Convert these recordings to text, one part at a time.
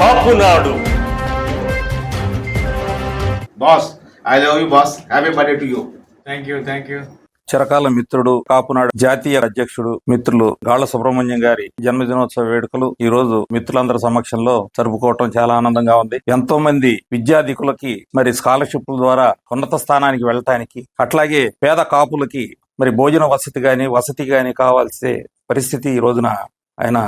Kapunadu. Boss I love you boss happy birthday to you thank you thank you చిరకాల మిత్రుడు కాపునాడు జాతీయ అధ్యక్షుడు మిత్రులు గాళ్ళ సుబ్రహ్మణ్యం గారి జన్మదినోత్సవ వేడుకలు ఈ రోజు మిత్రులందరి సమక్షంలో జరుపుకోవటం చాలా ఆనందంగా ఉంది. ఎంతో మంది విద్యార్థికులకి మరి స్కాలర్షిప్ల ద్వారా ఉన్నత స్థానానికి వెళ్ళటానికి అట్లాగే పేద కాపులకి మరి భోజన వసతి గాని వసతి గాని కావాల్సే పరిస్థితి ఈ రోజున ఆయన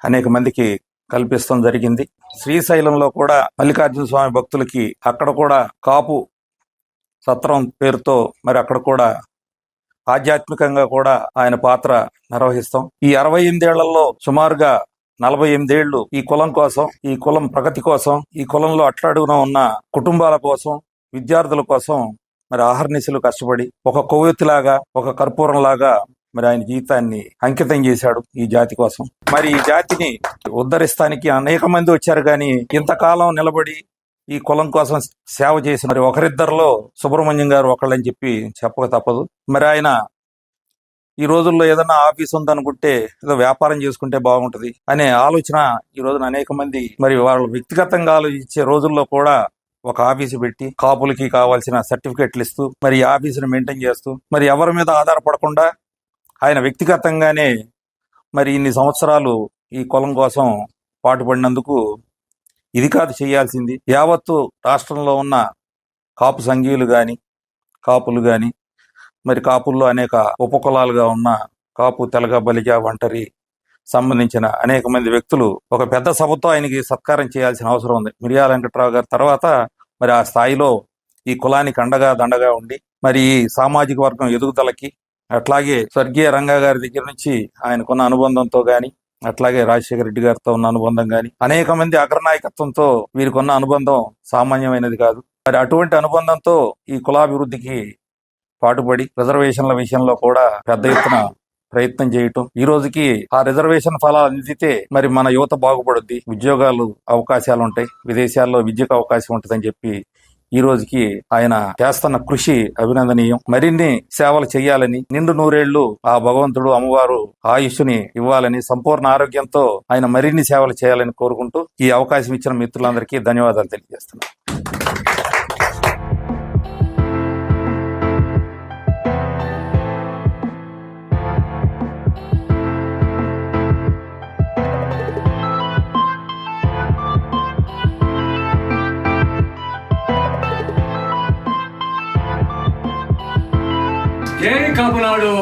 అనేక మందికి కల్పిస్తాం జరిగింది. శ్రీశైలంలో కూడా మల్లికార్జున స్వామి భక్తులకి అక్కడ కూడా కాపు సత్రం పేరుతో మరి అక్కడ కూడా ఆధ్యాత్మికంగా కూడా ఆయన పాత్ర నిర్వహిస్తాం. ఈ అరవై ఎనిమిదేళ్ళలో సుమారుగా నలభై ఎనిమిదేళ్ళు ఈ కులం కోసం ఈ కులం ప్రగతి కోసం ఈ కులంలో అట్లాడుగున ఉన్న కుటుంబాల కోసం విద్యార్థుల కోసం మరి ఆహర్నిశలు కష్టపడి ఒక కొవ్వొత్తిలాగా ఒక కర్పూరంలాగా మరి ఆయన జీవితాన్ని అంకితం చేశాడు ఈ జాతి కోసం. మరి ఈ జాతిని ఉద్ధరిస్తానికి అనేక మంది వచ్చారు కానీ ఇంతకాలం నిలబడి ఈ కులం కోసం సేవ చేసి మరి ఒకరిద్దరిలో సుబ్రహ్మణ్యం గారు ఒకళ్ళని చెప్పి చెప్పక తప్పదు. మరి ఆయన ఈ రోజుల్లో ఏదైనా ఆఫీస్ ఉందనుకుంటే ఏదో వ్యాపారం చేసుకుంటే బాగుంటది అనే ఆలోచన ఈ రోజున అనేక మంది మరి వాళ్ళు వ్యక్తిగతంగా ఆలోచించే రోజుల్లో కూడా ఒక ఆఫీసు పెట్టి కాపులకి కావాల్సిన సర్టిఫికెట్లు ఇస్తూ మరి ఈ ఆఫీసును మెయింటైన్ చేస్తూ మరి ఎవరి మీద ఆధారపడకుండా ఆయన వ్యక్తిగతంగానే మరి ఇన్ని సంవత్సరాలు ఈ కులం కోసం పాటుపడినందుకు ఇది కాదు చేయాల్సింది. యావత్తు రాష్ట్రంలో ఉన్న కాపు సంఘీయులు కానీ కాపులు కానీ మరి కాపుల్లో అనేక ఉపకులాలుగా ఉన్న కాపు తెలగ బలిజ వంటరి సంబంధించిన అనేక మంది వ్యక్తులు ఒక పెద్ద సభతో ఆయనకి సత్కారం చేయాల్సిన అవసరం ఉంది. మిరియాల వెంకట్రావు గారి తర్వాత మరి ఆ స్థాయిలో ఈ కులానికి అండగా దండగా ఉండి మరి ఈ సామాజిక వర్గం ఎదుగుదలకి అట్లాగే స్వర్గీయ రంగా గారి దగ్గర నుంచి ఆయనకున్న అనుబంధంతో గాని అట్లాగే రాజశేఖర రెడ్డి గారితో ఉన్న అనుబంధం గాని అనేక మంది అగ్రనాయకత్వంతో వీరికున్న అనుబంధం సామాన్యమైనది కాదు. మరి అటువంటి అనుబంధంతో ఈ కులాభివృద్ధికి పాటుపడి రిజర్వేషన్ల విషయంలో కూడా పెద్ద ఎత్తున ప్రయత్నం చేయటం. ఈ రోజుకి ఆ రిజర్వేషన్ ఫలాలు అందితే మరి మన యువత బాగుపడుద్ది. ఉద్యోగాలు అవకాశాలు ఉంటాయి విదేశాల్లో విద్యకు అవకాశం ఉంటుందని చెప్పి ఈ రోజుకి ఆయన చేస్తున్న కృషి అభినందనీయం. మరిన్ని సేవలు చేయాలని నిండు నూరేళ్ళు ఆ భగవంతుడు అమ్మవారు ఆయుష్ని ఇవ్వాలని సంపూర్ణ ఆరోగ్యంతో ఆయన మరిన్ని సేవలు చేయాలని కోరుకుంటూ ఈ అవకాశం ఇచ్చిన మిత్రులందరికీ ధన్యవాదాలు తెలియజేస్తున్నాను. కాపునాడు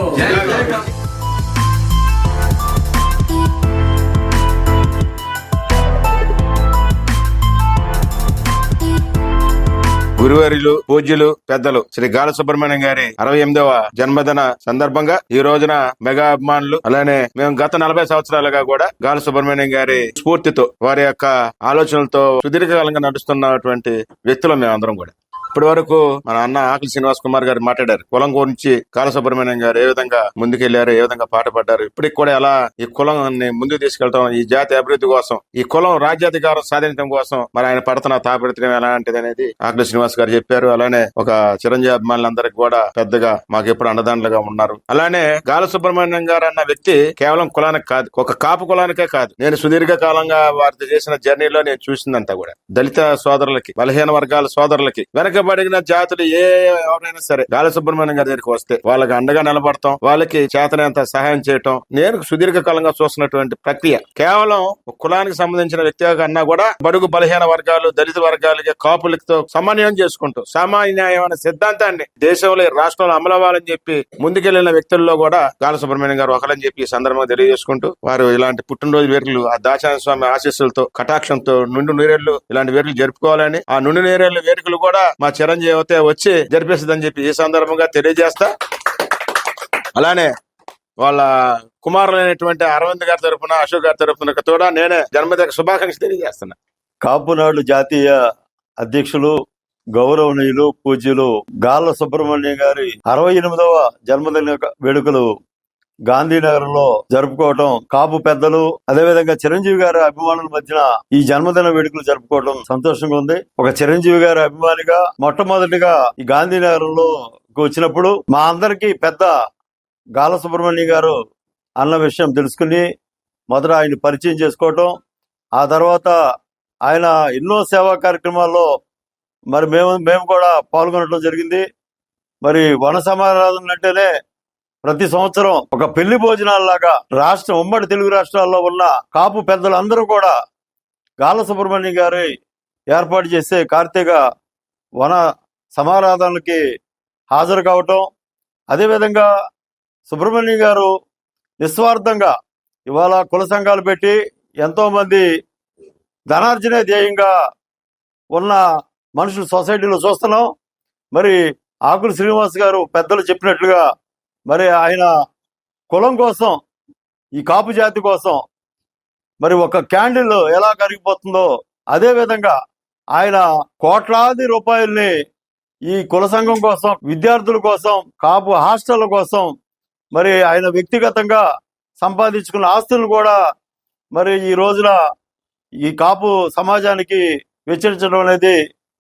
గురువారిలు పూజ్యులు పెద్దలు శ్రీ గాల సుబ్రహ్మణ్యం గారి అరవై ఎనిమిదవ జన్మదిన సందర్భంగా ఈ రోజున మెగా అభిమానులు అలానే మేము గత నలభై సంవత్సరాలుగా కూడా గాల సుబ్రహ్మణ్యం గారి స్ఫూర్తితో వారి యొక్క ఆలోచనలతో సుదీర్ఘకాలంగా నడుస్తున్నటువంటి వ్యక్తులు మేము అందరం కూడా. ఇప్పటి వరకు మన అన్న ఆకలి శ్రీనివాస్ కుమార్ గారు మాట్లాడారు. కులం గురించి కాలసుబ్రహ్మణ్యం గారు ఏ విధంగా ముందుకెళ్ళారు ఏ విధంగా పాట పడ్డారు ఇప్పటికి కూడా ఎలా ఈ కులాన్ని ముందుకు తీసుకెళ్తాం ఈ జాతి అభివృద్ధి కోసం ఈ కులం రాజ్యాధికారం సాధించడం కోసం మరి ఆయన పడుతున్న తాపరిత్రం ఎలాంటిది అనేది ఆకలి శ్రీనివాస్ గారు చెప్పారు. అలానే ఒక చిరంజీవి అభిమానులందరికీ కూడా పెద్దగా మాకు ఎప్పుడు అండదండలుగా ఉన్నారు. అలానే గాల సుబ్రహ్మణ్యం గారు అన్న వ్యక్తి కేవలం కులానికి కాదు ఒక కాపు కులానికే కాదు. నేను సుదీర్ఘ కాలంగా వారితో చేసిన జర్నీలో నేను చూసిందంతా కూడా. దళిత సోదరులకి బలహీన వర్గాల సోదరులకి వెనక వెనకబడిన జాతులు ఏ ఎవరైనా సరే గాలి సుబ్రహ్మణ్యం గారి దగ్గరికి వస్తే వాళ్ళకి అండగా నిలబడతాం వాళ్ళకి చేతనంత సహాయం చేయటం నేను సుదీర్ఘ కాలంగా చూస్తున్నటువంటి ప్రక్రియ. కేవలం కులానికి సంబంధించిన వ్యక్తిగా కన్నా కూడా బడుగు బలహీన వర్గాలు దళిత వర్గాలకి కాపులతో సమన్వయం చేసుకుంటూ సామాన్య న్యాయం అనే సిద్ధాంతాన్ని దేశంలో రాష్ట్రంలో అమలవ్వాలని చెప్పి ముందుకెళ్ళిన వ్యక్తుల్లో కూడా గాలి సుబ్రహ్మణ్యం గారు ఒకరని చెప్పి ఈ సందర్భంగా తెలియజేసుకుంటూ వారు ఇలాంటి పుట్టినరోజు వేర్లు ఆ దాచాన స్వామి ఆశీస్సులతో కటాక్షంతో నుండి నీరేళ్ళు ఇలాంటి వేర్లు జరుపుకోవాలని ఆ నుండి నీరేళ్ళ వేడుకలు కూడా మా చిరంజీవి అయితే వచ్చి జరిపిస్తుందని చెప్పి ఈ సందర్భంగా తెలియజేస్తా. అలానే వాళ్ళ కుమారులైనటువంటి అరవింద్ గారి తరపున అశోక్ గారి తరపున కూడా నేనే జన్మదిన శుభాకాంక్షలు తెలియజేస్తున్నా. కాపునాడు జాతీయ అధ్యక్షులు గౌరవనీయులు పూజ్యులు గాల్ల సుబ్రహ్మణ్యం గారి అరవై ఎనిమిదవ జన్మదిన వేడుకలు గాంధీనగర్లో జరుపుకోవటం కాపు పెద్దలు అదేవిధంగా చిరంజీవి గారి అభిమానుల మధ్యన ఈ జన్మదిన వేడుకలు జరుపుకోవటం సంతోషంగా ఉంది. ఒక చిరంజీవి గారి అభిమానిగా మొట్టమొదటిగా ఈ గాంధీనగర్లో వచ్చినప్పుడు మా అందరికీ పెద్ద గాల సుబ్రహ్మణ్యం గారు అన్న విషయం తెలుసుకుని మొదట ఆయన పరిచయం చేసుకోవటం ఆ తర్వాత ఆయన ఎన్నో సేవా కార్యక్రమాల్లో మరి మేము మేము కూడా పాల్గొనడం జరిగింది. మరి వన సమారాధన అంటేనే ప్రతి సంవత్సరం ఒక పెళ్ళి భోజనాల్లాగా రాష్ట్రం ఉమ్మడి తెలుగు రాష్ట్రాల్లో ఉన్న కాపు పెద్దలందరూ కూడా గాల సుబ్రహ్మణ్యం గారి ఏర్పాటు చేసే కార్తీక వన సమారాధనలకి హాజరు కావటం అదేవిధంగా సుబ్రహ్మణ్యం గారు నిస్వార్థంగా ఇవాళ కుల సంఘాలు పెట్టి ఎంతో మంది ధనార్జనే ధ్యేయంగా ఉన్న మనుషులు సొసైటీలో చూస్తున్నాం. మరి ఆకులు శ్రీనివాస్ గారు పెద్దలు చెప్పినట్లుగా మరి ఆయన కులం కోసం ఈ కాపు జాతి కోసం మరి ఒక క్యాండిల్ ఎలా కరిగిపోతుందో అదే విధంగా ఆయన కోట్లాది రూపాయల్ని ఈ కుల సంఘం కోసం విద్యార్థుల కోసం కాపు హాస్టల్ కోసం మరి ఆయన వ్యక్తిగతంగా సంపాదించుకున్న ఆస్తులను కూడా మరి ఈ రోజున ఈ కాపు సమాజానికి వెచ్చరించడం అనేది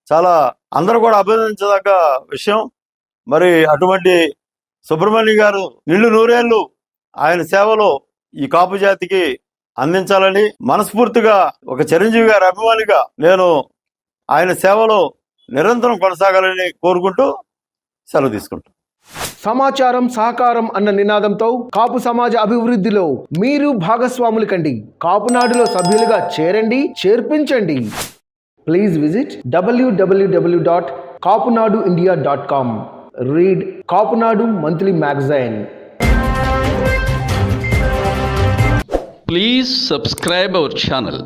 చాలా అందరూ కూడా అభినందించదగ్గ విషయం. మరి అటువంటి సుబ్రహ్మణ్యం గారు నిండు నూరేళ్ళు ఆయన సేవలో ఈ కాపు జాతికి అందించాలని మనస్ఫూర్తిగా ఒక చిరంజీవి గారి అభిమానిగా నేను ఆయన సేవలో నిరంతరం కొనసాగాలని కోరుకుంటూ సెలవు తీసుకుంటాను సమాచారం సహకారం అన్న నినాదంతో కాపు సమాజ అభివృద్ధిలో మీరు భాగస్వాములు కండి. కాపునాడులో సభ్యులుగా చేరండి చేర్పించండి. Please visit WWW dot Kapunadu India dot com. Read Kapunadu monthly magazine Please subscribe our channel